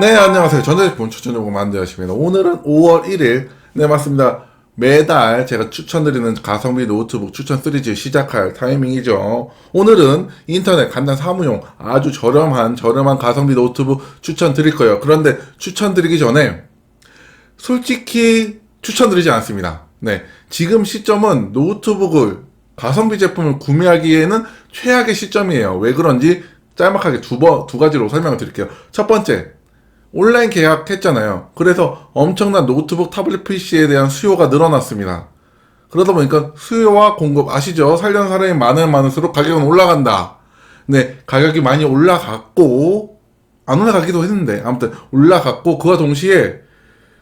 네, 안녕하세요. 전자제품 추천해보고 만드십니다. 오늘은 5월 1일. 네, 맞습니다. 매달 제가 추천드리는 가성비 노트북 추천 시리즈 시작할 타이밍이죠. 오늘은 인터넷 간단 사무용 아주 저렴한, 저렴한 가성비 노트북 추천드릴 거예요. 그런데 추천드리기 전에 솔직히 추천드리지 않습니다. 네. 지금 시점은 노트북을 가성비 제품을 구매하기에는 최악의 시점이에요. 왜 그런지 짤막하게 두 번, 두 가지로 설명을 드릴게요. 첫 번째, 온라인 계약했잖아요. 그래서 엄청난 노트북 타블릿 PC에 대한 수요가 늘어났습니다. 그러다 보니까 수요와 공급 아시죠? 살려는 사람이 많으면 많을수록 가격은 올라간다. 네, 가격이 많이 올라갔고 안 올라가기도 했는데 아무튼 올라갔고 그와 동시에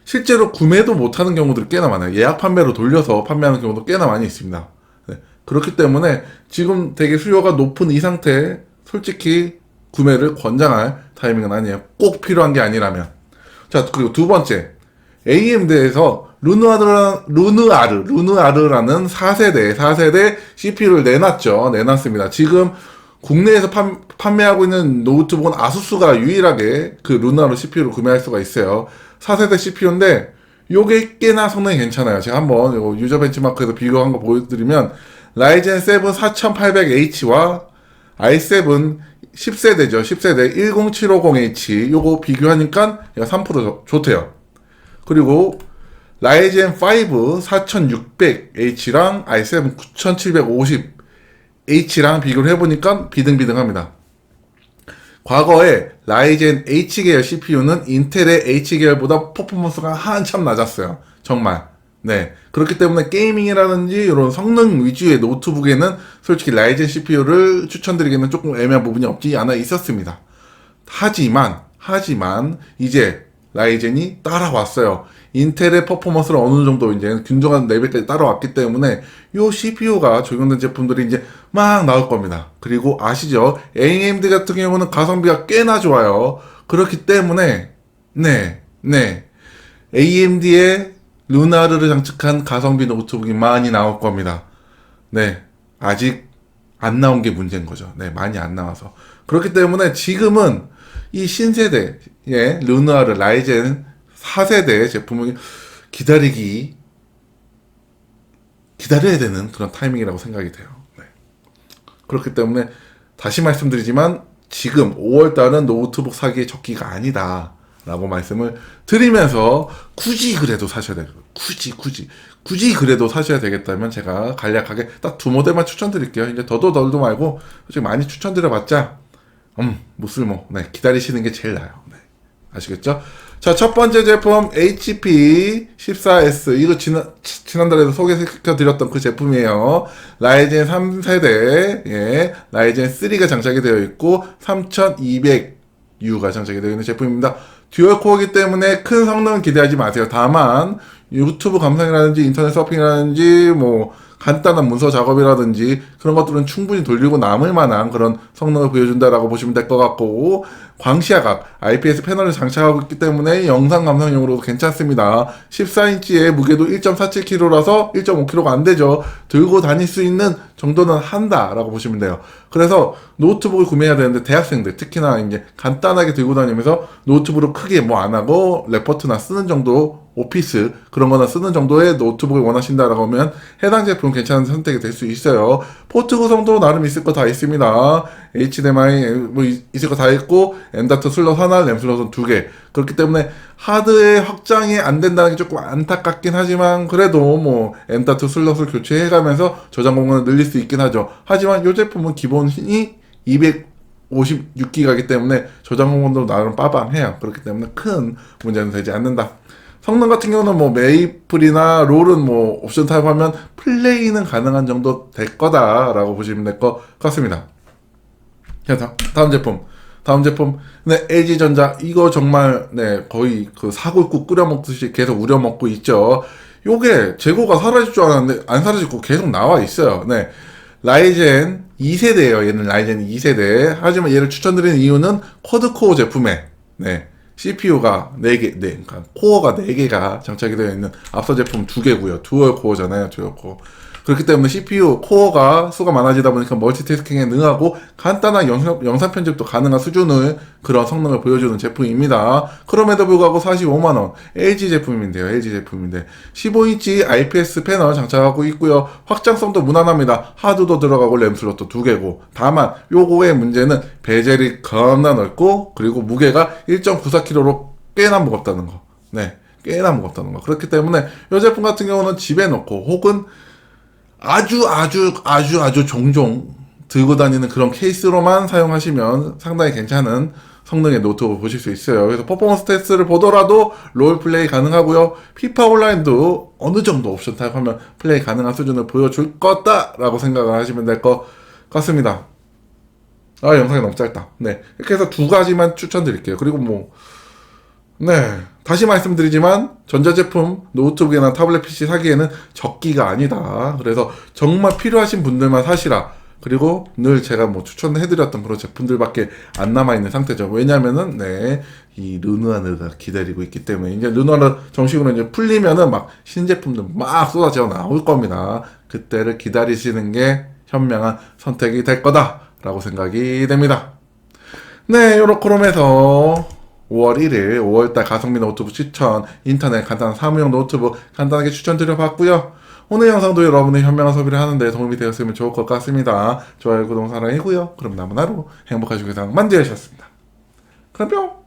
실제로 구매도 못하는 경우들이 꽤나 많아요. 예약 판매로 돌려서 판매하는 경우도 꽤나 많이 있습니다. 네, 그렇기 때문에 지금 되게 수요가 높은 이 상태 솔직히 구매를 권장할 타이밍은 아니에요. 꼭 필요한 게 아니라면. 자, 그리고 두 번째. AMD에서 루누아르, 루누아르, 루누아르라는 4세대, 4세대 CPU를 내놨죠. 내놨습니다. 지금 국내에서 판, 판매하고 있는 노트북은 아수스가 유일하게 그 루누아르 CPU를 구매할 수가 있어요. 4세대 CPU인데, 요게 꽤나 성능이 괜찮아요. 제가 한번 요 유저 벤치마크에서 비교한 거 보여드리면, 라이젠 7 4800H와 i7 10세대죠. 10세대 10750H 요거 비교하니까 얘가 3% 좋대요. 그리고 라이젠 5 4600H랑 i7 9750H랑 비교를 해보니까 비등비등합니다. 과거에 라이젠 H계열 CPU는 인텔의 H계열보다 퍼포먼스가 한참 낮았어요. 정말. 네. 그렇기 때문에 게이밍이라든지 이런 성능 위주의 노트북에는 솔직히 라이젠 CPU를 추천드리기는 조금 애매한 부분이 없지 않아 있었습니다. 하지만, 하지만, 이제 라이젠이 따라왔어요. 인텔의 퍼포먼스를 어느 정도 이제 균등한 레벨까지 따라왔기 때문에 요 CPU가 적용된 제품들이 이제 막 나올 겁니다. 그리고 아시죠? AMD 같은 경우는 가성비가 꽤나 좋아요. 그렇기 때문에, 네, 네. AMD의 루나르를 장착한 가성비 노트북이 많이 나올 겁니다. 네. 아직 안 나온 게 문제인 거죠. 네. 많이 안 나와서. 그렇기 때문에 지금은 이 신세대의 루나르 라이젠 4세대 제품을 기다리기, 기다려야 되는 그런 타이밍이라고 생각이 돼요. 네. 그렇기 때문에 다시 말씀드리지만 지금 5월달은 노트북 사기의 적기가 아니다. 라고 말씀을 드리면서 굳이 그래도 사셔야 돼요. 굳이 굳이 굳이 그래도 사셔야 되겠다면 제가 간략하게 딱 두 모델만 추천드릴게요. 이제 더도 덜도 말고 솔직히 많이 추천드려봤자 음 무쓸모 네 기다리시는 게 제일 나아요. 네 아시겠죠? 자 첫 번째 제품 HP 14S 이거 지난 지난달에도 소개시켜드렸던 그 제품이에요. 라이젠 3세대 예 라이젠 3가 장착이 되어 있고 3200U가 장착이 되어 있는 제품입니다. 듀얼 코어이기 때문에 큰 성능은 기대하지 마세요. 다만 유튜브 감상이라든지 인터넷 서핑이라든지 뭐 간단한 문서 작업이라든지 그런 것들은 충분히 돌리고 남을 만한 그런 성능을 보여준다라고 보시면 될 것 같고 광시야각 IPS 패널을 장착하고 있기 때문에 영상 감상용으로도 괜찮습니다. 14인치의 무게도 1.47kg라서 1.5kg가 안 되죠. 들고 다닐 수 있는 정도는 한다라고 보시면 돼요. 그래서 노트북을 구매해야 되는데 대학생들 특히나 이제 간단하게 들고 다니면서 노트북으로 크게 뭐 안 하고 레포트나 쓰는 정도 오피스 그런 거나 쓰는 정도의 노트북을 원하신다라고 하면 해당 제품 괜찮은 선택이 될 수 있어요. 포트 구성도 나름 있을 거 다 있습니다. HDMI 뭐 있- 있을 거 다 있고 M.2 슬롯 하나, 램 슬롯은 두 개. 그렇기 때문에 하드의 확장이 안 된다는 게 조금 안타깝긴 하지만 그래도 뭐 M.2 슬롯을 교체해 가면서 저장 공간을 늘릴 수 있긴 하죠. 하지만 이 제품은 기본 이 256기가이기 때문에 저장 공간도 나름 빠방해요. 그렇기 때문에 큰 문제는 되지 않는다. 성능 같은 경우는 뭐 메이플이나 롤은 뭐 옵션 타입하면 플레이는 가능한 정도 될 거다라고 보시면 될 것 같습니다. 자, 다, 다음 제품. 다음 제품. 네, LG전자. 이거 정말, 네, 거의 그 사골국 끓여 먹듯이 계속 우려 먹고 있죠. 요게 재고가 사라질 줄 알았는데 안 사라지고 계속 나와 있어요. 네. 라이젠 2세대예요. 얘는 라이젠 2세대. 하지만 얘를 추천드리는 이유는 쿼드코어 제품에 네. CPU가 4개, 네, 그러니까 코어가 4개가 장착이 되어 있는 앞서 제품 2개고요. 듀얼 코어잖아요. 듀얼 코어. 그렇기 때문에 CPU 코어가 수가 많아지다 보니까 멀티태스킹에 능하고 간단한 영상, 영상 편집도 가능한 수준의 그런 성능을 보여주는 제품입니다. 그럼에도 불구하고 45만원 LG 제품인데요. LG 제품인데 15인치 IPS 패널 장착하고 있고요. 확장성도 무난합니다. 하드도 들어가고 램 슬롯도 두 개고 다만 요거의 문제는 베젤이 겁나 넓고 그리고 무게가 1.94kg로 꽤나 무겁다는 거. 네. 꽤나 무겁다는 거. 그렇기 때문에 이 제품 같은 경우는 집에 놓고 혹은 아주 아주 아주 아주 종종 들고 다니는 그런 케이스로만 사용하시면 상당히 괜찮은 성능의 노트북을 보실 수 있어요. 그래서 퍼포먼스 테스트를 보더라도 롤 플레이 가능하고요. 피파 온라인도 어느 정도 옵션 타입하면 플레이 가능한 수준을 보여줄 거다라고 생각을 하시면 될 것 같습니다. 아 영상이 너무 짧다. 네 이렇게 해서 두 가지만 추천드릴게요. 그리고 뭐 네. 다시 말씀드리지만 전자제품 노트북이나 타블렛 PC 사기에는 적기가 아니다. 그래서 정말 필요하신 분들만 사시라. 그리고 늘 제가 뭐 추천해드렸던 그런 제품들밖에 안 남아있는 상태죠. 왜냐면은, 네, 이 르누아르가 기다리고 있기 때문에, 이제 르누아르 정식으로 이제 풀리면은 막 신제품들 막 쏟아져 나올 겁니다. 그때를 기다리시는 게 현명한 선택이 될 거다라고 생각이 됩니다. 네, 요렇게롬해서 5월 1일 5월달 가성비 노트북 추천 인터넷 간단한 사무용 노트북 간단하게 추천드려봤고요. 오늘 영상도 여러분의 현명한 소비를 하는데 도움이 되었으면 좋을 것 같습니다. 좋아요, 구독, 사랑이고요. 그럼 하루 행복하시고 세상 만드셨습니다. 그럼 뿅!